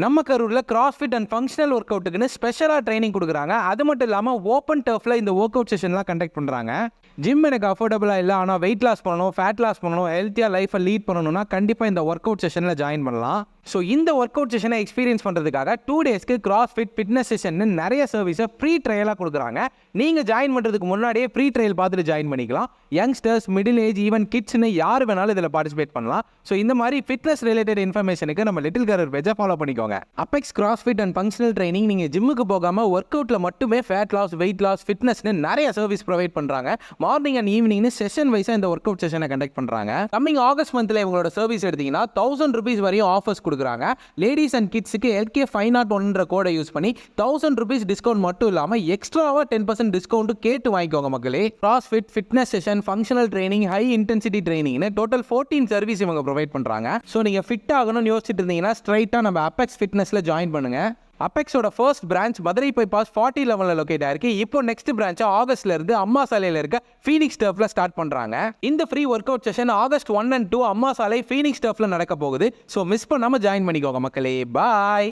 நம்ம கரூரில் CrossFit and functional work அவுட்டுக்குன்னு ஸ்பெஷலாக ட்ரைனிங் கொடுக்குறாங்க. அது மட்டும் இல்லாமல் ஓப்பன் டர்ஃபில் இந்த ஒர்க் அவுட் செஷன்லாம் கண்டக்ட் பண்ணுறாங்க ஜிம் எனக்கு அஃபோர்டபுளாக இல்லை ஆனால் வெயிட் லாஸ் பண்ணணும் ஃபேட் லாஸ் பண்ணணும் ஹெல்த்தியாக லைஃப்பை லீட் பண்ணணும்னா கண்டிப்பாக இந்த ஒர்க் அவுட் செஷனில் ஜாயின் பண்ணலாம். ஸோ இந்த ஒர்க் அவுட் செஷனை எக்ஸ்பீரியன்ஸ் பண்ணுறதுக்காக டூ டேஸ்க்கு கிராஸ் ஃபிட் ஃபிட்னஸ் செஷன் நிறைய சர்வீஸை ஃப்ரீ ட்ரையலாக கொடுக்குறாங்க. நீங்கள் ஜாயின் பண்ணுறதுக்கு முன்னாடியே ஃப்ரீ ட்ரையல் பார்த்துட்டு ஜாயின் பண்ணிக்கலாம். யங்ஸ்டர்ஸ் மிடில் ஏஜ் ஈவன் கிட்ஸ்னு யார் வேணாலும் இதில் பார்ட்டிசிபேட் பண்ணலாம். ஸோ இந்த மாதிரி ஃபிட்னஸ் ரிலேட்டட் இன்ஃபர்மேஷனுக்கு நம்ம லிட்டில் கரர் வெஜ்ஜை ஃபாலோ பண்ணிக்கோங்க. Apex CrossFit and functional training நீங்கள் ஜிம்முக்கு போகாமல் ஒர்க் அவுட்டில் மட்டுமே ஃபேட் லாஸ் வெயிட் லாஸ் ஃபிட்னஸ்னு நிறைய சர்வீஸ் ப்ரொவைட் பண்ணுறாங்க மார்னிங் அண்ட் ஈவினிங்னு செஷன் வைஸாக இந்த ஒர்க் அவுட் செஷனை கண்டக்ட் பண்ணுறாங்க கம்மிங் ஆகஸ்ட் மந்தில் இவங்களோட சர்வீஸ் எடுத்தீங்கன்னா தௌசண்ட் ருபீஸ் வரையும் ஆஃபர்ஸ் கொடுக்குறாங்க. லேடிஸ் அண்ட் கிட்ஸுக்கு எல்கே ஃபைவ் நாட் ஒன்ற கோடை யூஸ் பண்ணி தௌசண்ட் ருபீஸ் டிஸ்கவுண்ட் மட்டும் இல்லாமல் எக்ஸ்ட்ராவாக டென் பர்சன்ட் டிஸ்கவுண்ட் கேட்டு வாங்கிக்கோங்க மக்களே. CrossFit fitness session functional training high intensity ட்ரைனிங்னு total fourteen service இவங்க ப்ரொவைட் பண்ணுறாங்க ஸோ நீங்கள் ஃபிட் ஆகணும்னு யோசிச்சுட்டு இருந்தீங்கன்னா ஸ்ட்ரைட்டாக நம்ம அப்பெக்ஸ் ஃபிட்னஸில் ஜாயின் பண்ணுங்க. அபெக்ஸோட first branch Madurai bypass forty லெவலில் லொக்கேட் ஆயிருக்கு. இப்போ நெக்ஸ்ட் பிரான்ச் ஆகஸ்ட்ல இருந்து அம்மா சாலையில் இருக்க ஃபீனிக்ஸ் டர்ஃப்ல ஸ்டார்ட் பண்றாங்க. இந்த free workout session August one and two Amma Salai Phoenix டர்ஃப்ல நடக்க போகுது. ஸோ மிஸ் பண்ணாம ஜாயின் பண்ணிக்கோங்க மக்களே. பாய்